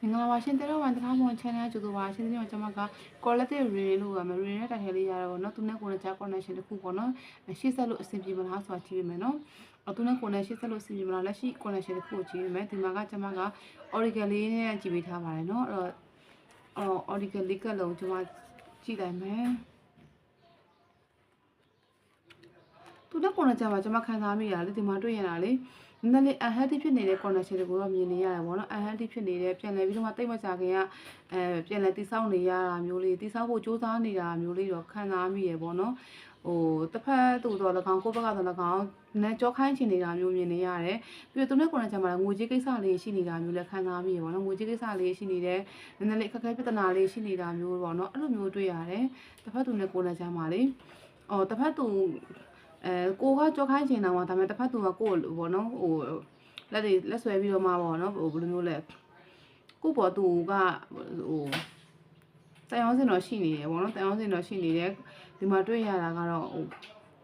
မင်္ဂလာပါရှင်တဲတော့ဝန်တထားမွန် channel ကြိုဆိုပါရှင်ဒီမှာကျွန်မက collective reading လို့ရမယ် reading နဲ့တိုက်ထဲလေးရတော့เนาะသူနဲ့ကိုယ်နဲ့ကြား connection တစ်ခုပေါ့နော်ရှေ့ဆက်လို့အဆင်ပြေမလားဆိုတာကြည့်ရမယ်နော်အသူနဲ့ကိုယ်နဲ့ရှေ့ဆက်လို့အဆင်ပြေမလားလက်ရှိ connection တစ်ခုကိုကြည့်ရမယ်ဒီမှာကကျွန်မက oracle လေးနဲ့ကြည့်ပေးထားပါတယ်เนาะအဲ့တော့အော် oracle လေးကလုံးကျွန်မကြည့်လိုက်မယ်သူနဲ့ကိုယ်နဲ့ကြားမှာကျွန်မခံစားမိရလေဒီမှာတွေ့ရတာလေ နည်းနည်းလေး unhealthy ဖြစ်နေတဲ့ connection တွေကိုတော့မြင်နေရတယ်ပေါ့နော် unhealthy ဖြစ်နေတယ်ပြန်လဲပြီးတော့မှတိတ်မကြခင်ကအဲပြန်လဲတိဆောက်နေရတာမျိုးလေးတိဆောက်ဖို့စူးစမ်းနေတာမျိုးလေးတော့ခံစားမိရပေါ့နော်ဟိုတစ်ဖက်သူတော့၎င်းကိုယ့်ဘက်ကတော့၎င်းနဲ့ကြောခိုင်းချင်နေတာမျိုးမြင်နေရတယ်ပြီးတော့သူနဲ့ကိုယ်နဲ့ကြမှာငွေကြေးကိစ္စလေးရှိနေတာမျိုးလည်းခံစားမိရပေါ့နော်ငွေကြေးကိစ္စလေးရှိနေတယ်နည်းနည်းလေးအခက်အခဲပြဿနာလေးရှိနေတာမျိုးပေါ့နော်အဲ့လိုမျိုးတွေ့ရတယ်တစ်ဖက်သူနဲ့ကိုယ်နဲ့ကြမှာလေအော်တစ်ဖက်သူ အဲကိုကကြောခိုင်းချင်တာပေါ့ဒါပေမဲ့တစ်ဖက်သူကကိုယ်ပေါ့နော်ဟိုလက်တွေလက်ဆွဲပြီးတော့မှပေါ့နော်ဟိုဘယ်လိုမျိုးလဲကိုပေါ်သူကဟိုတန်ရောင်းစင်တော့ရှိနေတယ်ပေါ့နော်တန်ရောင်းစင်တော့ရှိနေတယ်ဒီမှာတွေ့ရတာကတော့ဟို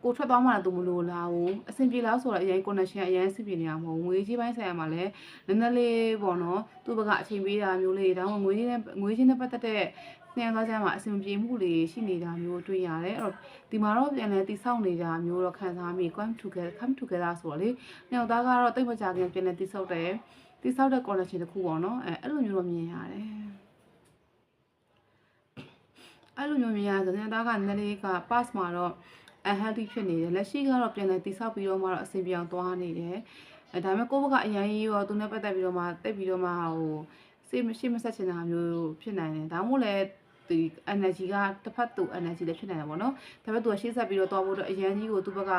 ကိုထွက်သွားမှလည်းသူမလို့လားဘူးအဆင်ပြေလားဆိုတော့အရင် connection အရင်အဆင်ပြေနေတာမဟုတ်ငွေကြီးပိုင်းဆိုင်ရာမှာလည်းနည်းနည်းလေးပေါ့နော်သူ့ဘက်ကအချိန်ပေးတာမျိုးလေးဒါမှမဟုတ်ငွေကြီးနဲ့ငွေကြီးနဲ့ပတ်သက်တဲ့ ညံသွားကြမှာအဆင်ပြေမှုတွေရှိနေတာမျိုးတွေ့ရတယ်အဲ့တော့ဒီမှာတော့ပြန်လဲတိဆောက်နေတာမျိုးတော့ခံစားမိ come together come together ဆိုတော့လေညောင်သားကတော့တိတ်မကြခင်ပြန်လဲတိဆောက်တယ်တိဆောက်တဲ့ connection တစ်ခုပေါ့နော်အဲအဲ့လိုမျိုးတော့မြင်ရတယ်အဲ့လိုမျိုးမြင်ရဆိုတော့ညောင်သားကနည်းလေးက pass မှာတော့ unhealthy ဖြစ်နေတယ်လက်ရှိကတော့ပြန်လဲတိဆောက်ပြီးတော့မှတော့အဆင်ပြေအောင်သွားနေတယ်အဲဒါပေမဲ့ကိုယ့်ဘက်ကအရင်ကြီးရောသူနဲ့ပတ်သက်ပြီးတော့မှတိတ်ပြီးတော့မှဟိုစိတ်မရှိမဆက်ချင်တာမျိုးဖြစ်နိုင်တယ်ဒါမှမဟုတ်လည်း ဒီ energy ကတစ်ဖက်သူ energy လည်းဖြစ်နိုင်တယ်ပေါ့နော်ဒါပေမဲ့သူကရှေ့ဆက်ပြီးတော့သွားဖို့တော့အရင်ကြီးကိုသူ့ဘက်က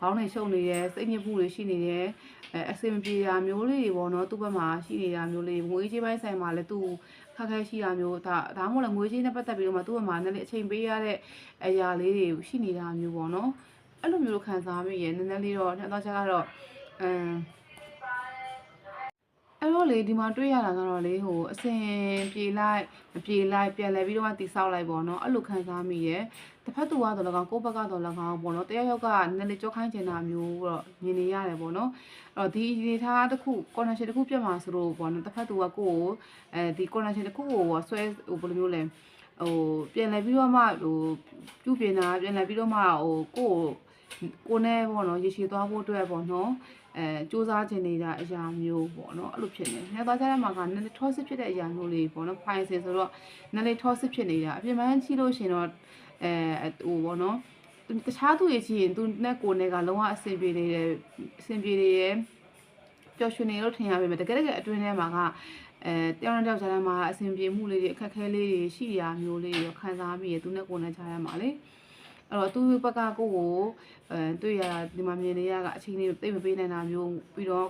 ခေါင်းနေရှုပ်နေတယ်စိတ်ညစ်မှုတွေရှိနေတယ်အဲအဆင်မပြေတာမျိုးလေးတွေပေါ့နော်သူ့ဘက်မှာရှိနေတာမျိုးလေးငွေကြေးပိုင်းဆိုင်မှာလည်းသူခက်ခဲရှိတာမျိုးဒါဒါမှမဟုတ်လည်းငွေကြေးနဲ့ပတ်သက်ပြီးတော့မှသူ့ဘက်မှာလည်းအချိန်ပေးရတဲ့အရာလေးတွေရှိနေတာမျိုးပေါ့နော်အဲ့လိုမျိုးလို့ခံစားမိရယ်နည်းနည်းလေးတော့နှစ်တော့ချက်ကတော့အမ်အဲ့ တော့လေဒီမှာတွေ့ရတာကတော့လေဟိုအစင်ပြေလိုက်မပြေလိုက်ပြန်လဲပြီးတော့မှတိဆောက်လိုက်ပေါ့နော်အဲ့လိုခံစားမိရယ်တစ်ဖက်သူကတော့လည်းကောင်းကိုယ့်ဘက်ကတော့လည်းကောင်းပေါ့နော်တယောက်ယောက်ကနည်းနည်းလေးကြောခိုင်းချင်တာမျိုးတော့မြင်နေရတယ်ပေါ့နော်အဲ့တော့ဒီဒေတာတစ်ခု connection တစ်ခုပြတ်မှာဆိုတော့ပေါ့နော်တစ်ဖက်သူကကိုယ့်ကိုအဲဒီ connection တစ်ခုကိုဆွဲဟိုဘယ်လိုမျိုးလဲဟိုပြန်လဲပြီးတော့မှဟိုပြုပြင်တာပြန်လဲပြီးတော့မှဟိုကိုယ့်ကိုကိုနဲ့ပေါ့နော်ရေရှည်သွားဖို့အတွက်ပေါ့နော် အဲစူးစမ်းချင်နေတဲ့အရာမျိုးပေါ့နော်အဲ့လိုဖြစ်နေ။နှစ်သွားကြတဲ့မှာကနည်းနည်း toxic ဖြစ်တဲ့အရာမျိုးလေးပေါ့နော်။ဖိုင်စင်ဆိုတော့နည်းနည်း toxic ဖြစ်နေတာအပြင်ပန်းချိလို့ရှင်တော့အဲဟိုပေါ့နော်တခြားသူရဲ့ချင်းသူနဲ့ကိုယ်နဲ့ကလုံးဝအဆင်ပြေနေတယ်အဆင်ပြေနေရဲ့ပျော်ရွှင်နေလို့ထင်ရပေမဲ့တကယ်တကယ်အတွင်းထဲမှာကအဲတယောက်နဲ့တယောက်ကြားထဲမှာအဆင်ပြေမှုလေးတွေအခက်အခဲလေးတွေရှိရာမျိုးလေးတွေခံစားမိရသူနဲ့ကိုယ်နဲ့ကြားထဲမှာလေ အဲ့တော့သူ့ဘက်ကကိုယ့်ကိုအဲတွေ့ရတာဒီမှာမြင်နေရကအချိန်လေးသိမပေးနိုင်တာမျိုးပြီးတော့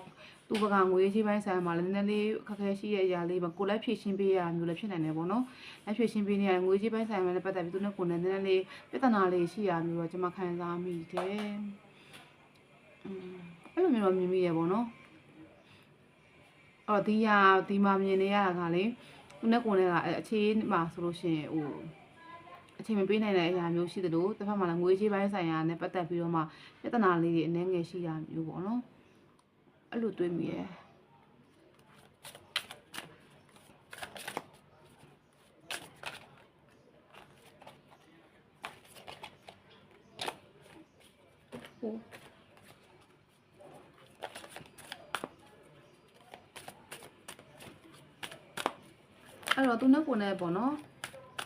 သူ့ဘက်ကငွေကြီးပိုင်းဆိုင်မှာလည်းနည်းနည်းလေးအခက်အခဲရှိတဲ့အရာလေးမှာကိုယ်လည်းဖြည့်ရှင်းပေးရတာမျိုးလည်းဖြစ်နိုင်တယ်ပေါ့နော်။လက်ဖြည့်ရှင်းပေးနေရငွေကြီးပိုင်းဆိုင်မှာလည်းပတ်သက်ပြီးသူနဲ့ကိုယ်နဲ့နည်းနည်းလေးပြဿနာလေးရှိရမျိုးတော့ကျွန်မခံစားမိတယ်။อืมအဲ့လိုမျိုးတော့မြင်မိရပေါ့နော်။အော်ဒီဟာဒီမှာမြင်နေရတာကလေသူနဲ့ကိုယ်နဲ့ကအခြေမှာဆိုလို့ရှိရင်ဟို အချိန်မပေးနိုင်တဲ့အရာမျိုးရှိသလိုတစ်ဖက်မှာလည်းငွေကြေးပိုင်းဆိုင်ရာနဲ့ပတ်သက်ပြီးတော့မှပြဿနာလေးတွေအနည်းငယ်ရှိတာမျိုးပေါ့နော်အဲ့လိုတွေးမိရယ်ဟိုအဲ့တော့သူနဲ့ကိုယ်နဲ့ပေါ့နော်။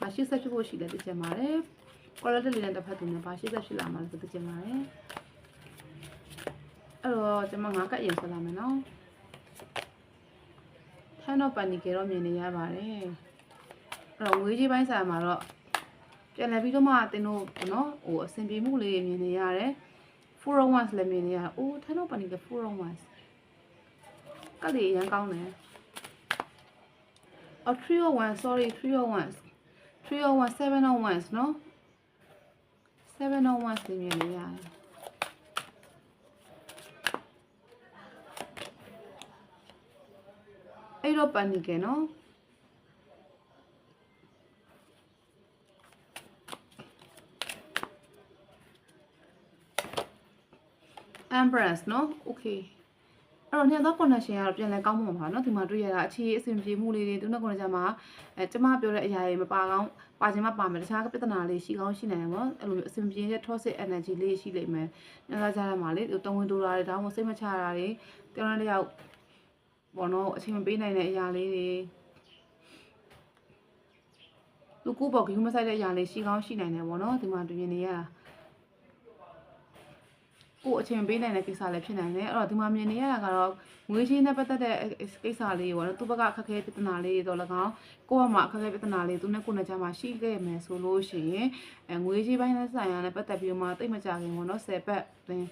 ဘာရှေ့ဆက်ဖြစ်ဖို့ရှိလဲသိချင်ပါတယ်။ quality လေးနဲ့တစ်ဖက်သူနဲ့ဘာရှေ့ဆက်ဖြစ်လာမှာလဲသိချင်ပါတယ်။အဲ့တော့ကျွန်မငါကတ်ရင်ဆွလာမယ်နော်။ထန်းတော့ပန်နီကေတော့မြင်နေရပါတယ်။အဲ့တော့ငွေကြီးပိုင်းဆိုင်မှာတော့ပြန်လည်ပြီးတော့မှတင်တို့ပေါ့နော်ဟိုအဆင်ပြေမှုလေးမြင်နေရတယ်။ 401s လည်းမြင်နေရ။အိုးထန်းတော့ပန်နီကေ 401s ကလေးရန်ကောင်းတယ်။ Oh 301 sorry 301s 301 701s နော် 701s နေမြင်နေရတယ်အဲ့တော့ပန်နီကေနော်။ Empress နော် okay အဲ့တော့နှစ်သော connection ကတော့ပြန်လဲကောင်းမှာပါเนาะဒီမှာတွေ့ရတာအခြေအဆင်ပြေမှုလေးတွေသူနဲ့ connection မှာအဲကျမပြောတဲ့အရာတွေမပါကောင်းပါခြင်းမပါမယ်တခြားပြဿနာလေးရှိကောင်းရှိနိုင်တယ်ပေါ့အဲ့လိုမျိုးအဆင်ပြေတဲ့ toxic energy လေးရှိလိမ့်မယ်ညလာကြရမှာလေတဝင်တူတာတွေဒါမှမဟုတ်စိတ်မချတာတွေတယောက်နဲ့တယောက်ဘောနော်အချိန်မပေးနိုင်တဲ့အရာလေးတွေလူကိုပေါ့ဂယူးမဆိုင်တဲ့အရာလေးရှိကောင်းရှိနိုင်တယ်ပေါ့နော်ဒီမှာတွေ့နေရတာ ကိုအချိန်ပေးနိုင်တဲ့ကိစ္စလည်းဖြစ်နိုင်တယ်အဲ့တော့ဒီမှာမြင်နေရတာကတော့ငွေချင်းနဲ့ပတ်သက်တဲ့ကိစ္စလေးပေါ့နော်သူ့ဘက်ကအခက်အခဲပြဿနာလေးတော့၎င်းကိုယ့်ဘက်မှာအခက်အခဲပြဿနာလေးသူနဲ့ကိုယ်နဲ့ကြားမှာရှိခဲ့မယ်ဆိုလို့ရှိရင်အဲငွေချင်းပိုင်းနဲ့ဆိုင်ရာနဲ့ပတ်သက်ပြီးတော့မှတိတ်မကြခင်ပေါ့နော်10ပတ်တွင်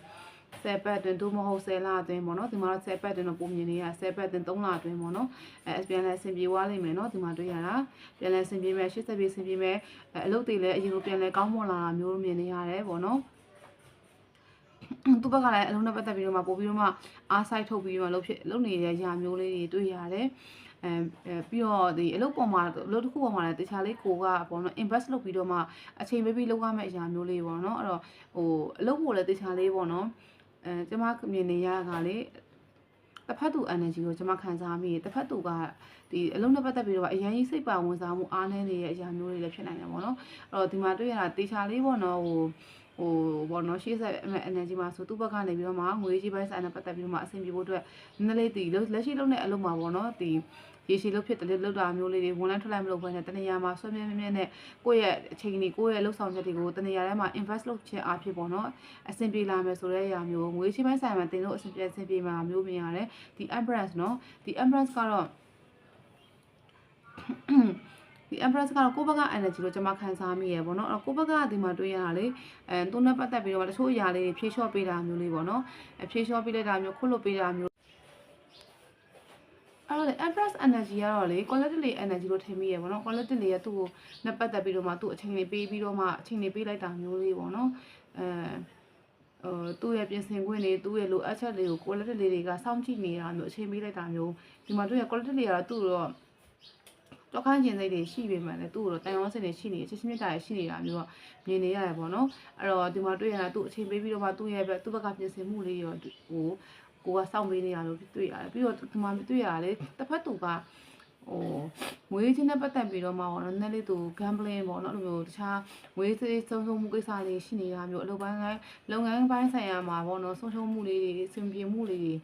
10ပတ်တွင်တို့မဟုတ်10လအတွင်းပေါ့နော်ဒီမှာတော့10ပတ်တွင်တော့ပုံမြင်နေရ10ပတ်တွင်3လအတွင်းပေါ့နော်အဲပြန်လဲအဆင်ပြေသွားလိမ့်မယ်နော်ဒီမှာတွေ့ရတာပြန်လဲအဆင်ပြေမယ်80ပြေအဆင်ပြေမယ်အဲအလုပ်တွေလည်းအရင်လိုပြန်လဲကောင်းမွန်လာတာမျိုးမြင်နေရတယ်ပေါ့နော် သူ့ဘက်ကလည်းအလုံးနဲ့ပတ်သက်ပြီးတော့မှပို့ပြီးတော့မှအားဆိုင်ထုတ်ပြီးတော့မှလုပ်ဖြစ်လုပ်နေတဲ့ຢာမျိုးလေးတွေတွေ့ရတယ်အဲအဲပြီးတော့ဒီအလုပ်ပေါ်မှာအလုပ်တစ်ခုပေါ်မှာလည်းတခြားလေးကိုကပေါ့နော် invest လုပ်ပြီးတော့မှအချိန်ပေးပြီးလုပ်ရမယ့်အရာမျိုးလေးပေါ့နော်အဲ့တော့ဟိုအလုပ်ကိုလည်းတခြားလေးပေါ့နော်အဲကျမမြင်နေရတာကလေတစ်ဖက်သူ energy ကိုကျမခံစားမိတယ်တစ်ဖက်သူကဒီအလုံးနဲ့ပတ်သက်ပြီးတော့အရင်ကြီးစိတ်ပါဝင်စားမှုအားနည်းနေတဲ့အရာမျိုးတွေလည်းဖြစ်နိုင်တယ်ပေါ့နော်အဲ့တော့ဒီမှာတွေ့ရတာတေချာလေးပေါ့နော်ဟို ဟိုဘောနော်ရှေ့ဆက်အ energy မှာဆိုသူ့ဘက်ကနေပြီးတော့မှငွေကြီးပိုင်းဆိုင်နဲ့ပတ်သက်ပြီးတော့မှအဆင်ပြေဖို့အတွက်နည်းနည်းလေးတီလက်ရှိလုံးတဲ့အလုပ်မှာပေါ့နော်တီရေရှည်လုပ်ဖြစ်တယ်လောက်တာမျိုးလေးတွေဝန်လန်းထွက်လိုက်မလုပ်ဘဲနဲ့တနေရာမှာဆွဲမြဲမြဲမြဲနဲ့ကိုယ့်ရဲ့အချိန်ကြီးကိုယ့်ရဲ့လှုပ်ဆောင်ချက်တွေကိုတနေရာထဲမှာ invest လုပ်ခြင်းအဖြစ်ပေါ့နော်အဆင်ပြေလာမယ်ဆိုတဲ့အရာမျိုးငွေရှိပိုင်းဆိုင်မှာတင်လို့အဆင်ပြေအဆင်ပြေမှာမျိုးမြင်ရတယ်ဒီ embrace နော်ဒီ embrace ကတော့ ဒီ empress ကတော့ကိုယ့်ဘက်က energy လို့ကျွန်မခံစားမိရပေါ့နော်အဲ့တော့ကိုယ့်ဘက်ကဒီမှာတွေ့ရတာလေအဲသူနဲ့ပတ်သက်ပြီးတော့တချို့အရာလေးတွေဖြေလျှော့ပေးတာမျိုးလေးပေါ့နော်အဖြေလျှော့ပေးလိုက်တာမျိုးခုတ်လို့ပေးတာမျိုးအဲ့တော့လေ empress energy ကတော့လေ quality energy လို့ထင်မိရပေါ့နော် quality လေးကသူ့ကိုနဲ့ပတ်သက်ပြီးတော့မှသူ့အချိန်လေးပေးပြီးတော့မှအချိန်လေးပေးလိုက်တာမျိုးလေးပေါ့နော်အဲဟိုသူ့ရဲ့ပြင်ဆင်ခွင့်တွေသူ့ရဲ့လိုအပ်ချက်တွေကို quality လေးတွေကစောင့်ကြည့်နေတာမျိုးအချိန်ပေးလိုက်တာမျိုးဒီမှာသူ့ရဲ့ quality လေးကတော့သူ့တော့ တော့ခိုင်းကျင်စိတ်တွေရှိပေမှလည်းသူ့ကိုတော့တန်ရုံးစိတ်တွေရှိနေချစ်ချင်းမြတ်တာတွေရှိနေတာမျိုးကမြင်နေရတယ်ပေါ့နော်အဲ့တော့ဒီမှာတွေ့ရတာသူ့အချိန်ပေးပြီးတော့မှသူ့ရဲ့ဘက်သူ့ဘက်ကပြင်ဆင်မှုလေးရောဟိုကိုကစောင့်ပေးနေတာလို့တွေ့ရတယ်ပြီးတော့ဒီမှာတွေ့ရတာလေတစ်ဖက်သူကဟိုငွေချင်းနဲ့ပတ်သက်ပြီးတော့မှပေါ့နော်နည်းလေးသူ gambling ပေါ့နော်အဲ့လိုမျိုးတခြားငွေသေးဆုံးဆုံးမှုကိစ္စလေးရှိနေတာမျိုးအလုပ်ပိုင်းကလုပ်ငန်းပိုင်းဆိုင်ရာမှာပေါ့နော်ဆုံးရှုံးမှုလေးတွေဆင်ပြေမှုလေးတွေ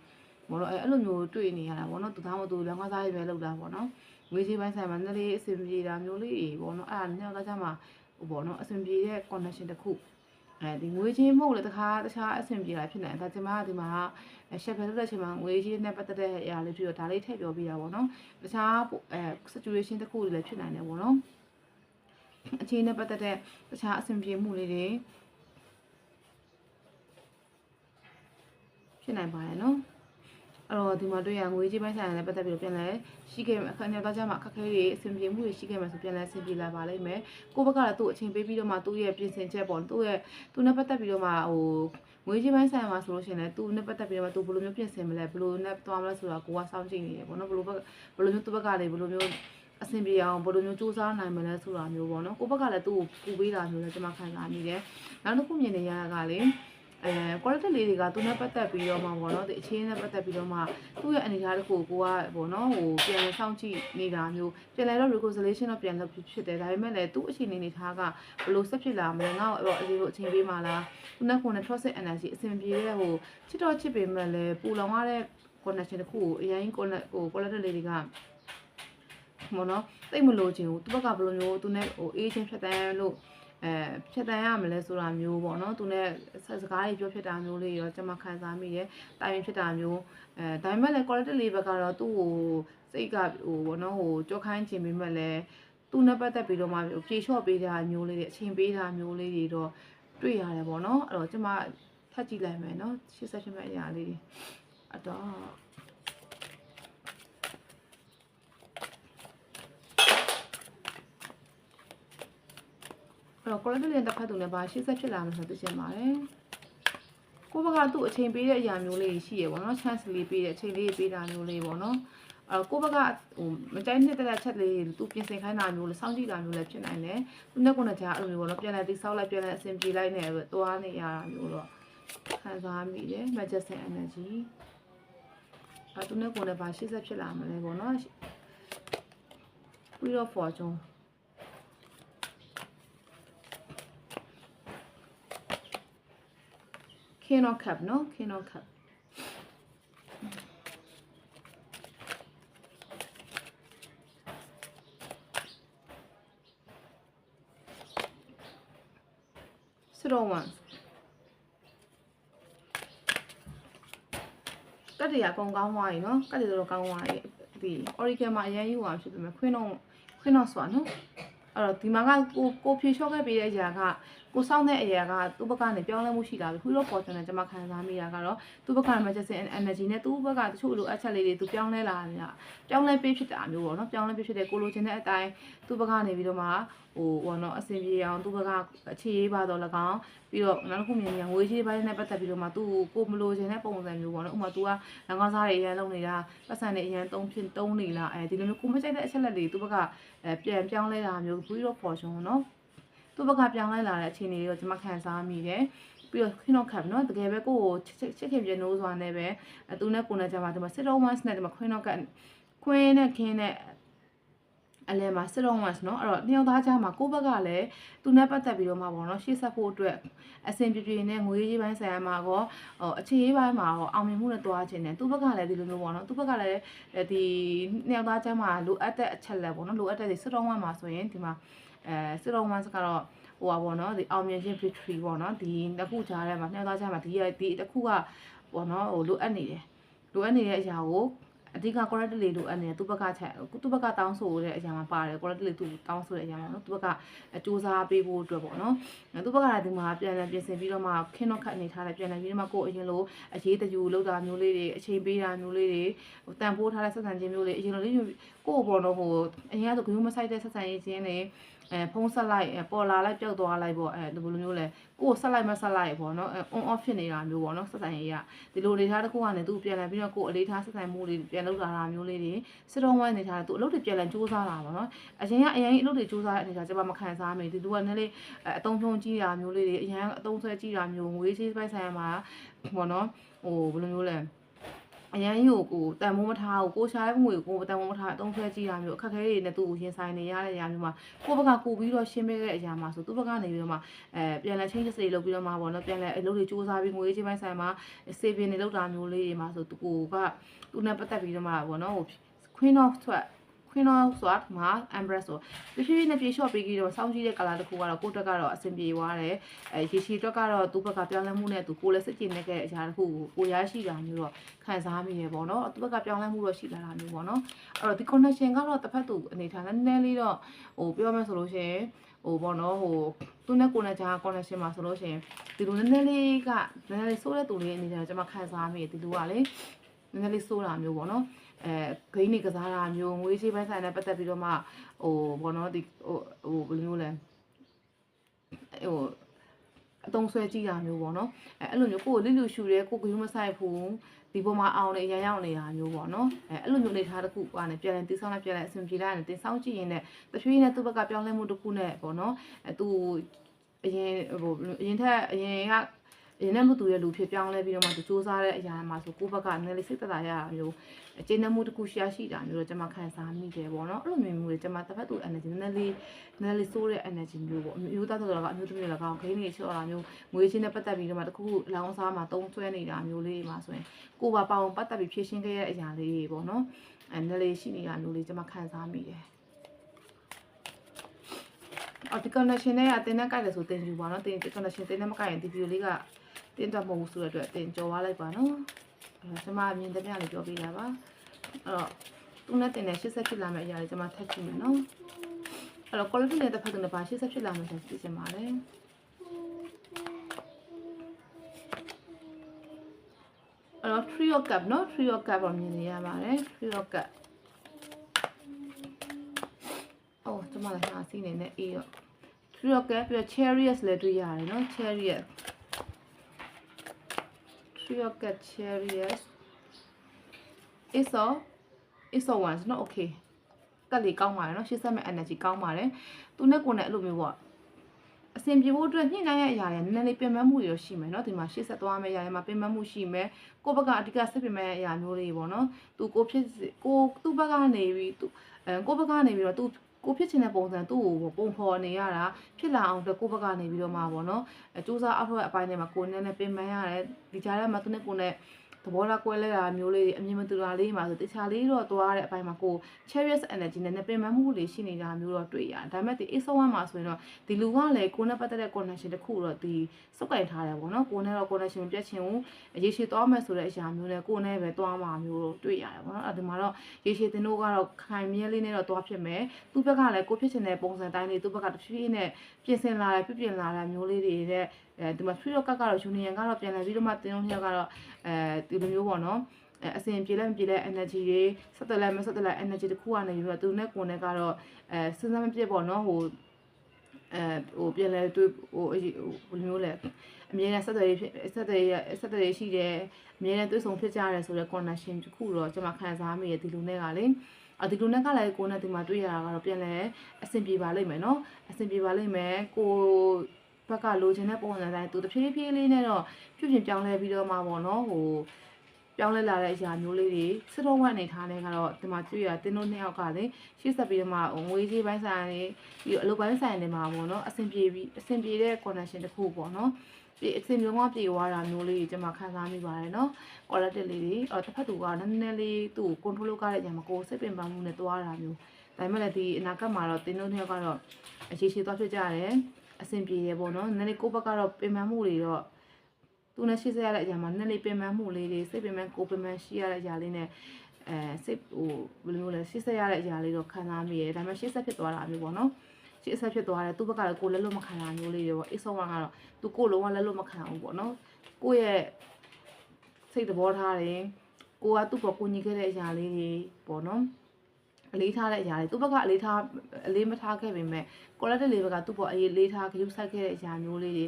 ပေါ့နော်အဲ့အဲ့လိုမျိုးတွေ့နေရတာပေါ့နော်သူသားမသူလမ်းကားစားရေးပဲလုပ်တာပေါ့နော်ငွေကြီးပိုင်းဆိုင်မှာနည်းလေးအဆင်ပြေတာမျိုးလေးတွေပေါ့နော်အဲ့ဒါညောက်ကကြမှာဟိုပေါ့နော်အဆင်ပြေတဲ့ connection တစ်ခုအဲဒီငွေချင်းမဟုတ်လေတခါတခြားအဆင်ပြေတာဖြစ်နေတယ်ဒါကျမကဒီမှာရှက်ဖယ်လုပ်တဲ့အချိန်မှာငွေချင်းနဲ့ပတ်သက်တဲ့အရာလေးပြီးတော့ဒါလေးထည့်ပြောပြတာပေါ့နော်တခြားအဲ situation တစ်ခုတွေလည်းဖြစ်နိုင်တယ်ပေါ့နော်အချိန်နဲ့ပတ်သက်တဲ့တခြားအဆင်ပြေမှုလေးတွေဖြစ်နိုင်ပါတယ်နော် အဲ့တော့ဒီမှာတွေ့ရငွေကြီးပိုင်းဆိုင်ရာနဲ့ပတ်သက်ပြီးတော့ပြန်လဲရှိခဲ့အခက်အခဲတော့ကြမှာအခက်အခဲတွေအဆင်ပြေမှုတွေရှိခဲ့မှာဆိုပြန်လဲအဆင်ပြေလာပါလိမ့်မယ်ကိုယ့်ဘက်ကလည်းသူ့အချိန်ပေးပြီးတော့မှသူ့ရဲ့ပြင်ဆင်ချက်ပေါ့သူ့ရဲ့သူနဲ့ပတ်သက်ပြီးတော့မှဟိုငွေကြီးပိုင်းဆိုင်ရာမှာဆိုလို့ရှိရင်လည်းသူနဲ့ပတ်သက်ပြီးတော့မှသူဘယ်လိုမျိုးပြင်ဆင်မလဲဘယ်လိုနဲ့သွားမလဲဆိုတာကိုကစောင့်ကြည့်နေတယ်ပေါ့နော်ဘယ်လိုဘက်ဘယ်လိုမျိုးသူ့ဘက်ကလည်းဘယ်လိုမျိုးအဆင်ပြေအောင်ဘယ်လိုမျိုးစူးစမ်းနိုင်မလဲဆိုတာမျိုးပေါ့နော်ကိုယ့်ဘက်ကလည်းသူ့ကိုပူပေးတာမျိုးလည်းကျွန်မခံစားမိတယ်နောက်တစ်ခုမြင်နေရတာကလေ အဲ quality လေးတွေကသူနဲ့ပတ်သက်ပြီးတော့မှပေါ့နော်ဒီအချင်းနဲ့ပတ်သက်ပြီးတော့မှသူ့ရဲ့အနေအထားတစ်ခုကိုကပေါ့နော်ဟိုပြန်လည်စောင့်ကြည့်နေတာမျိုးပြန်လည်တော့ reconciliation တော့ပြန်လုပ်ဖြစ်တယ်ဒါပေမဲ့လည်းသူ့အခြေအနေနေထားကဘယ်လိုဆက်ဖြစ်လာမလဲငါ့ကိုအဲ့တော့အစီလိုအချိန်ပေးမှလားသူနဲ့ကိုယ်နဲ့ trust energy အဆင်ပြေတဲ့ဟိုချစ်တော့ချစ်ပေမဲ့လည်းပူလောင်ရတဲ့ connection တစ်ခုကိုအရင် connect ဟို quality လေးတွေကမော်နော်တိတ်မလို့ခြင်းဘူးသူဘက်ကဘယ်လိုမျိုးသူနဲ့ဟိုအေးချင်းဖြတ်တန်းလို့ အဲဖြတ်တန်းရမလဲဆိုတာမျိုးပေါ့နော်သူနဲ့ဆက်စကားတွေပြောဖြစ်တာမျိုးလေးရောကျွန်မခံစားမိတယ်တိုင်ပင်ဖြစ်တာမျိုးအဲဒါပေမဲ့လည်း quality လေးဘက်ကတော့သူ့ကိုစိတ်ကဟိုပေါ့နော်ဟိုကြောက်ခိုင်းခြင်းပေမဲ့လည်းသူနဲ့ပတ်သက်ပြီးတော့မှဖြေလျှော့ပေးတာမျိုးလေးတွေအချိန်ပေးတာမျိုးလေးတွေတော့တွေ့ရတယ်ပေါ့နော်အဲ့တော့ကျွန်မထပ်ကြည့်လိုက်မယ်နော်88မဲ့အရာလေးတွေအတော့ အဲ့တော့ quality နဲ့တစ်ဖက်သူနဲ့ဘာရှေ့ဆက်ဖြစ်လာမှဆိုသိချင်ပါတယ်ကိုဘကသူ့အချိန်ပေးတဲ့အရာမျိုးလေးရှိရပေါ့နော် chance လေးပေးတဲ့အချိန်လေးပေးတာမျိုးလေးပေါ့နော်အဲ့တော့ကိုဘကဟိုမကြိုက်နှစ်တဲ့ချက်လေးသူပြင်ဆင်ခိုင်းတာမျိုးလေးစောင့်ကြည့်တာမျိုးလည်းဖြစ်နိုင်တယ်သူနဲ့ကိုယ်နဲ့ကြားအဲ့လိုမျိုးပေါ့နော်ပြန်လဲတိဆောက်လိုက်ပြန်လဲအဆင်ပြေလိုက်နေပဲသွားနေရတာမျိုးတော့ခံစားမိတယ် majestic energy အဲသူနဲ့ကိုယ်နဲ့ဘာရှေ့ဆက်ဖြစ်လာမလဲပေါ့နော် Wheel of Fortune King of Cup နော် King of Cup စတော့ဝန်ကတ်တရအကုန်ကောင်းသွားပြီနော်ကတ်တရတော့ကောင်းသွားပြီဒီ Oracle မှာအရင်ယူအောင်ဖြစ်ပြီမယ်ခွင်းတော့ခွင်းတော့ဆိုတာနော်အဲ့တော့ဒီမှာကကိုကိုဖြေလျှော့ခဲ့ပေးတဲ့အရာက ကိုစောင်းတဲ့အရာကသူ့ဘက်ကနေပြောင်းလဲမှုရှိတာပြီခုတော့ပေါ်တယ်ကျွန်မခံစားမိတာကတော့သူ့ဘက်ကမှကျစင် energy နဲ့သူ့ဘက်ကတချို့လိုအပ်ချက်လေးတွေသူပြောင်းလဲလာတာပြောင်းလဲပေးဖြစ်တာမျိုးပေါ့နော်ပြောင်းလဲပေးဖြစ်တဲ့ကိုလိုချင်တဲ့အတိုင်းသူ့ဘက်ကနေပြီးတော့မှဟိုဘောနော်အဆင်ပြေအောင်သူ့ဘက်ကအခြေရေးပါတော့၎င်းပြီးတော့နောက်တစ်ခုမြင်မြန်ငွေကြီးပိုင်းနဲ့ပတ်သက်ပြီးတော့မှသူ့ကိုမလိုချင်တဲ့ပုံစံမျိုးပေါ့နော်ဥပမာ तू ကလငါးစားတွေအရင်လုံးနေတာပတ်စံတွေအရင်တုံးဖြစ်တုံးနေလားအဲဒီလိုမျိုးကိုမကြိုက်တဲ့အချက်လက်တွေသူ့ဘက်ကအဲပြန်ပြောင်းလဲတာမျိုးပြီးတော့ပေါ်ရှင်နော် သူ့ဘက်ကပြောင်းလဲလာတဲ့အခြေအနေတွေကိုကျွန်မခံစားမိတယ်ပြီးတော့ခင်းတော့ခပ်နော်တကယ်ပဲကိုကိုချစ်ချစ်ခင်ပြနိုးစွာနဲ့ပဲအတူနဲ့ကိုနဲ့ကြမှာဒီမှာစစ်တော့ဝမ်စ်နဲ့ဒီမှာခွင်းတော့ကခွင်းနဲ့ခင်းနဲ့ အလဲမှာစစ်တော့ဝမ်စ်နော်အဲ့တော့နှစ်ယောက်သားကြားမှာကိုယ့်ဘက်ကလည်းသူနဲ့ပတ်သက်ပြီးတော့မှပေါ့နော်ရှေ့ဆက်ဖို့အတွက်အဆင်ပြေပြေနဲ့ငွေရေးပိုင်းဆိုင်ရာမှာကောဟိုအခြေရေးပိုင်းမှာကောအောင်မြင်မှုနဲ့တွားခြင်းနဲ့သူ့ဘက်ကလည်းဒီလိုမျိုးပေါ့နော်သူ့ဘက်ကလည်းဒီနှစ်ယောက်သားကြားမှာလိုအပ်တဲ့အချက်လက်ပေါ့နော်လိုအပ်တဲ့စစ်တော့ဝမ်မှာဆိုရင်ဒီမှာအဲစစ်တော့ဝမ်စ်ကတော့ဟိုပါပေါ့နော်ဒီအောင်မြင်ခြင်း victory ပေါ့နော်ဒီတစ်ခုကြားထဲမှာနှစ်ယောက်သားကြားမှာဒီဒီတစ်ခုကပေါ့နော်ဟိုလိုအပ်နေတယ်လိုအပ်နေတဲ့အရာကို အဓိက correct လေးလိုအပ်နေတယ်သူ့ဘက်ကချက်သူ့ဘက်ကတောင်းဆိုတဲ့အရာမှာပါတယ် correct လေးသူတောင်းဆိုတဲ့အရာမှာနော်သူ့ဘက်ကစူးစမ်းပေးဖို့အတွက်ပေါ့နော်သူ့ဘက်ကလည်းဒီမှာပြန်လည်ပြင်ဆင်ပြီးတော့မှခင်းတော့ခတ်အနေထားတယ်ပြန်လည်ပြီးတော့မှကိုယ်အရင်လိုအရေးတယူလောက်တာမျိုးလေးတွေအချိန်ပေးတာမျိုးလေးတွေတန်ဖိုးထားတဲ့ဆက်ဆံခြင်းမျိုးလေးအရင်လိုလေးကိုယ်ပေါ်တော့ဟိုအရင်ကဆိုဂရုမစိုက်တဲ့ဆက်ဆံရေးခြင်းတွေ အဲဖုံးဆက်လိုက်ပေါ်လာလိုက်ပြုတ်သွားလိုက်ပေါ့အဲဒီလိုမျိုးလဲကိုယ်ဆက်လိုက်မဆက်လိုက်ပေါ့နော် on off ဖြစ်နေတာမျိုးပေါ့နော်ဆက်ဆံရေးကဒီလိုအနေထားတစ်ခုကနေသူပြန်လည်ပြီးတော့ကိုယ်အလေးထားဆက်ဆံမှုတွေပြန်လုပ်လာတာမျိုးလေးတွေစစ်တော်ဝိုင်းနေထားတယ်သူအလုပ်တွေပြန်လည်စူးစမ်းလာပါတော့အရင်ကအရင်အလုပ်တွေစူးစမ်းတဲ့အနေထားကျွန်မမခံစားမိဒီလူကနည်းလေးအတုံးဖြုံးကြီးတာမျိုးလေးတွေအရင်အတုံးဆွဲကြီးတာမျိုးငွေချေးပိုက်ဆိုင်မှာပေါ့နော်ဟိုဘယ်လိုမျိုးလဲ အရန်ကြီးကိုကိုတန်မိုးမထားကိုကိုရှားတဲ့ငွေကိုတန်မိုးမထားအတုံးဆွဲကြည့်တာမျိုးအခက်အခဲတွေနဲ့သူ့ကိုရင်ဆိုင်နေရတဲ့အရာမျိုးမှာကိုယ့်ဘက်ကကိုပြီးတော့ရှင်းပေးတဲ့အရာမှာဆိုသူ့ဘက်ကနေပြီးတော့မှအဲပြန်လဲချင်းချက်စီလုပ်ပြီးတော့မှပေါ့နော်ပြန်လဲအလုပ်တွေစူးစမ်းပြီးငွေချင်းပိုင်းဆိုင်မှာစေဗင်တွေလုပ်တာမျိုးလေးတွေမှာဆိုသူကိုကသူနဲ့ပတ်သက်ပြီးတော့မှပေါ့နော်ဟို Queen of Swords Queen of Swords မှာ Empress ဆိုပြပြနဲ့ပြေလျှော့ပေးပြီးတော့စောင်းကြည့်တဲ့ color တစ်ခုကတော့ကိုယ့်တက်ကတော့အဆင်ပြေသွားတယ်အဲရေရှည်တက်ကတော့သူ့ဘက်ကပြောင်းလဲမှုနဲ့သူကိုယ်လည်းစိတ်ကြည်နေတဲ့အရာတစ်ခုကိုကိုရရှိတာမျိုးတော့ခံစားမိရပေါ့နော်သူ့ဘက်ကပြောင်းလဲမှုတော့ရှိလာတာမျိုးပေါ့နော်အဲ့တော့ဒီ connection ကတော့တစ်ဖက်သူအနေထားနဲ့နည်းနည်းလေးတော့ဟိုပြောမှဆိုလို့ရှိရင်ဟိုပေါ့နော်ဟိုသူနဲ့ကိုယ်နဲ့ကြား connection မှာဆိုလို့ရှိရင်ဒီလိုနည်းနည်းလေးကနည်းနည်းလေးဆိုးတဲ့သူလေးအနေနဲ့ကျွန်မခံစားမိဒီလိုကလေနည်းနည်းလေးဆိုးတာမျိုးပေါ့နော် အဲဂိမ်းနေကစားတာမျိုးငွေချေးပိုင်းဆိုင်နဲ့ပတ်သက်ပြီးတော့မှဟိုဘောနော်ဒီဟိုဟိုဘယ်လိုမျိုးလဲဟိုအတုံးဆွဲကြည့်တာမျိုးပေါ့နော်အဲအဲ့လိုမျိုးကိုယ်လိလူရှူတယ်ကိုယ်ကယူမဆိုင်ဘူးဒီပေါ်မှာအောင်နေရရောက်နေတာမျိုးပေါ့နော်အဲအဲ့လိုမျိုးနေထားတစ်ခုကနေပြန်လဲတိဆောင်းလိုက်ပြန်လဲအဆင်ပြေလိုက်တယ်တင်ဆောင်းကြည့်ရင်လည်းတဖြည်းနဲ့သူ့ဘက်ကပြောင်းလဲမှုတစ်ခုနဲ့ပေါ့နော်အဲသူအရင်ဟိုအရင်ထက်အရင်က ရင်းနှမှုသူရဲ့လူဖြစ်ပြောင်းလဲပြီးတော့မှသူစူးစမ်းတဲ့အရာမှာဆိုကိုယ့်ဘက်ကနည်းလေးစိတ်သက်သာရတာမျိုးအကျဉ်းနှမှုတစ်ခုရှားရှိတာမျိုးတော့ကျွန်မခံစားမိတယ်ပေါ့နော်အဲ့လိုမျိုးမျိုးတွေကျွန်မတစ်ဖက်သူ energy နည်းနည်းလေးနည်းနည်းလေးစိုးတဲ့ energy မျိုးပေါ့အမျိုးသားဆိုတော့ကအမျိုးသမီးလည်းကောင်းခင်းနေချော့တာမျိုးငွေချင်းနဲ့ပတ်သက်ပြီးတော့မှတစ်ခုခုလောင်းစားမှာတုံးဆွဲနေတာမျိုးလေးမှာဆိုရင်ကိုယ်ပါပေါအောင်ပတ်သက်ပြီးဖြည့်ရှင်းခဲ့ရတဲ့အရာလေးတွေပေါ့နော်အဲနည်းလေးရှိနေတာမျိုးလေးကျွန်မခံစားမိတယ်အော်ဒီ connection နဲ့အတင်းနဲ့ကြိုက်တယ်ဆိုတင်ယူပါနော်တင် connection တင်းနဲ့မကြိုက်ရင်ဒီ video လေးက တင်းတော့မဟုတ်ဘူးဆိုတဲ့အတွက်တင်ကြော်သွားလိုက်ပါနော်အဲကျွန်မမြင်တဲ့ပြလေးပြောပြတာပါအဲ့တော့သူနဲ့တင်တဲ့80ဖြစ်လာမယ့်အရာလေးကျွန်မထပ်ကြည့်မယ်နော်အဲ့တော့ quality နဲ့တစ်ဖက်ကနေပါ80ဖြစ်လာမယ်ဆိုသိချင်ပါတယ်အဲ့တော့ three of cup နော် three of cup ကိုမြင်နေရပါတယ် three of cup အော်ကျွန်မလည်းဟာစီးနေနဲ့အေးရော three of cup ပြီးတော့ chariot လည်းတွေ့ရတယ်နော် chariot three of cup chariot is all is all ones နော် okay ကတ်လေးကောင်းပါတယ်နော်ရှေ့ဆက်မဲ့ energy ကောင်းပါတယ်သူနဲ့ကိုယ်နဲ့အဲ့လိုမျိုးပေါ့အဆ င်ပြေဖို့အတွက်ညှိနှိုင်းရတဲ့အရာတွေနည်းနည်းလေးပြင်ပန်းမှုတွေတော့ရှိမယ်เนาะဒီမှာရှေ့ဆက်သွားမယ့်အရာတွေမှာပြင်ပန်းမှုရှိမယ်ကိုယ့်ဘက်ကအဓိကဆက်ပြင်မဲ့အရာမျိုးတွေပေါ့နော်သူကိုဖြစ်စေကိုသူ့ဘက်ကနေပြီးသူအဲကိုယ့်ဘက်ကနေပြီးတော့သူ ကိုဖြစ်ချင်တဲ့ပုံစံသူ့ကိုပုံဖော်နေရတာဖြစ်လာအောင်အတွက်ကိုယ့်ဘက်ကနေပြီးတော့မှပေါ့နော်အဲစူးစမ်းအထောက်အပိုင်းတွေမှာကိုယ်နဲ့နဲ့ပြင်ပန်းရတယ်ဒီကြားထဲမှာသူနဲ့ကိုယ်နဲ့ သဘောထားကွဲလဲတာမျိုးလေးတွေအမြင်မတူတာလေးမှာဆိုတခြားလေးတော့သွားတဲ့အပိုင်းမှာကို Cherish energy နဲ့ပြင်ပန်းမှုလေးရှိနေတာမျိုးတော့တွေ့ရတယ်ဒါပေမဲ့ဒီ A1 မှာဆိုရင်တော့ဒီလူကလည်းကိုယ်နဲ့ပတ်သက်တဲ့ connection တစ်ခုတော့ဒီစုပ်ကင်ထားတယ်ပေါ့နော်ကိုယ်နဲ့တော့ connection ပြတ်ချင်ဘူးရေရှည်သွားမယ်ဆိုတဲ့အရာမျိုးနဲ့ကိုယ်နဲ့ပဲသွားမှာမျိုးတော့တွေ့ရတယ်ပေါ့နော်အဲဒီမှာတော့ရေရှည်တင်တို့ကတော့ခိုင်မြဲလေးနဲ့တော့သွားဖြစ်မယ်သူ့ဘက်ကလည်းကိုဖြစ်ချင်တဲ့ပုံစံတိုင်းလေးသူ့ဘက်ကတစ်ဖြည်းဖြည်းနဲ့ပြင်ဆင်လာတယ်ပြပြင်လာတာမျိုးလေးတွေတဲ့ အဲဒီမှာ free rock ကတော့ union ကတော့ပြန်လာပြီးတော့မှတင်တို့နှစ်ယောက်ကတော့အဲဒီလိုမျိုးပေါ့နော်အဲအစဉ်ပြေလဲမပြေလဲ energy တွေဆက်သက်လဲမဆက်သက်လဲ energy တစ်ခုကနေပြီးတော့သူနဲ့ကိုယ်နဲ့ကတော့အဲစဉ်းစားမပြတ်ပေါ့နော်ဟိုအဲဟိုပြန်လဲတွေ့ဟိုအဟိုဘယ်လိုမျိုးလဲအမြဲတမ်းဆက်သွယ်ရေးဖြစ်ဆက်သွယ်ရေးဆက်သွယ်ရေးရှိတယ်အမြဲတမ်းတွေ့ဆုံဖြစ်ကြရဲဆိုတော့ connection တစ်ခုတော့ကျွန်မခံစားမိရဲ့ဒီလူနဲ့ကလေအဒီလိုနဲ့ကလည်းကိုယ်နဲ့ဒီမှာတွေ့ရတာကတော့ပြန်လဲအဆင်ပြေပါလိမ့်မယ်နော်အဆင်ပြေပါလိမ့်မယ်ကို ဘက်ကလိုချင်တဲ့ပုံစံတိုင်းသူတဖြည်းဖြည်းလေးနဲ့တော့ပြုပြင်ပြောင်းလဲပြီးတော့မှပေါ့နော်ဟိုပြောင်းလဲလာတဲ့အရာမျိုးလေးတွေစစ်တော့ဝတ်အနေထားနဲ့ကတော့ဒီမှာတွေ့ရတင်းတို့နှစ်ယောက်ကလေရှေ့ဆက်ပြီးတော့မှငွေကြီးပိုင်းဆိုင်တွေပြီးတော့အလုပ်ပိုင်းဆိုင်တွေမှာပေါ့နော်အဆင်ပြေပြီးအဆင်ပြေတဲ့ connection တစ်ခုပေါ့နော်ဒီအစင်မျိုးမပြေသွားတာမျိုးလေးကျွန်မခံစားမိပါတယ်เนาะ quality လေးတွေအော်တစ်ဖက်သူကနည်းနည်းလေးသူ့ကို control လုပ်ရတဲ့အချိန်မှာကိုယ်စိတ်ပင်ပန်းမှုနဲ့သွားတာမျိုးဒါပေမဲ့လည်းဒီအနာဂတ်မှာတော့တင်းတို့နှစ်ယောက်ကတော့အရှိရှိသွားဖြစ်ကြတယ် အဆင်ပြေတယ်ပေါ့နော်နည်းနည်းလေးကိုယ့်ဘက်ကတော့ပင်ပန်းမှုတွေတော့သူနဲ့ရှိစေရတဲ့အချိန်မှာနည်းနည်းလေးပင်ပန်းမှုလေးတွေစိတ်ပင်ပန်းကိုယ်ပင်ပန်းရှိရတဲ့အရာလေးနဲ့အဲစိတ်ဟိုဘယ်လိုမျိုးလဲရှိစေရတဲ့အရာလေးတော့ခံစားမိရတယ်ဒါပေမဲ့ရှိဆက်ဖြစ်သွားတာမျိုးပေါ့နော်ရှေ့အဆက်ဖြစ်သွားတယ်သူ့ဘက်ကလည်းကိုယ်လက်လွတ်မခံတာမျိုးလေးတွေပေါ့အိတ်ဆုံးကတော့သူကိုယ်လုံးဝလက်လွတ်မခံဘူးပေါ့နော်ကိုယ့်ရဲ့စိတ်သဘောထားတယ်ကိုကသူ့ပေါ်ကိုညီခဲ့တဲ့အရာလေးတွေပေါ့နော် အလေးထားတဲ့အရာတွေသူ့ဘက်ကအလေးထားအလေးမထားခဲ့ပေမဲ့ quality လေးဘက်ကသူ့ပေါ်အရေးလေးထားကြည့်ဆိုင်ခဲ့တဲ့အရာမျိုးလေးတွေ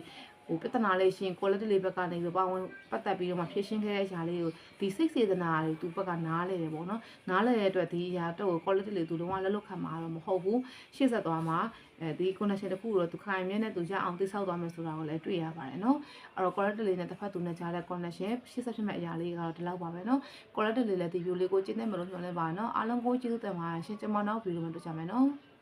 ဟိုပြဿနာလေးရှင် quality လေးဘက်ကနေပြီးပါဝင်ပတ်သက်ပြီးတော့မှဖြည့်ရှင်းခဲ့တဲ့အရာလေးကိုဒီစိတ်စေတနာတွေသူ့ဘက်ကနားလဲတယ်ပေါ့နော်နားလဲတဲ့အတွက်ဒီအရာတော့ quality လေးသူလုံးဝလက်လွတ်ခံမှာတော့မဟုတ်ဘူးရှေ့ဆက်သွားမှာအဲဒီ connection တစ်ခုတော့သူခိုင်မြဲနဲ့သူရအောင်သိဆောက်သွားမယ်ဆိုတာကိုလည်းတွေ့ရပါတယ်နော်အဲ့တော့ quality လေးနဲ့တစ်ဖက်သူနဲ့ကြားတဲ့ connection ရှေ့ဆက်ဖြစ်မဲ့အရာလေးကတော့ဒီလောက်ပါပဲနော် quality လေးလည်းဒီ view လေးကိုကျင့်တဲ့မလို့ပြောလဲပါနော်အားလုံးကိုကျေးဇူးတင်ပါတယ်ရှင်ကျွန်မနောက် view မှာတွေ့ကြမယ်နော်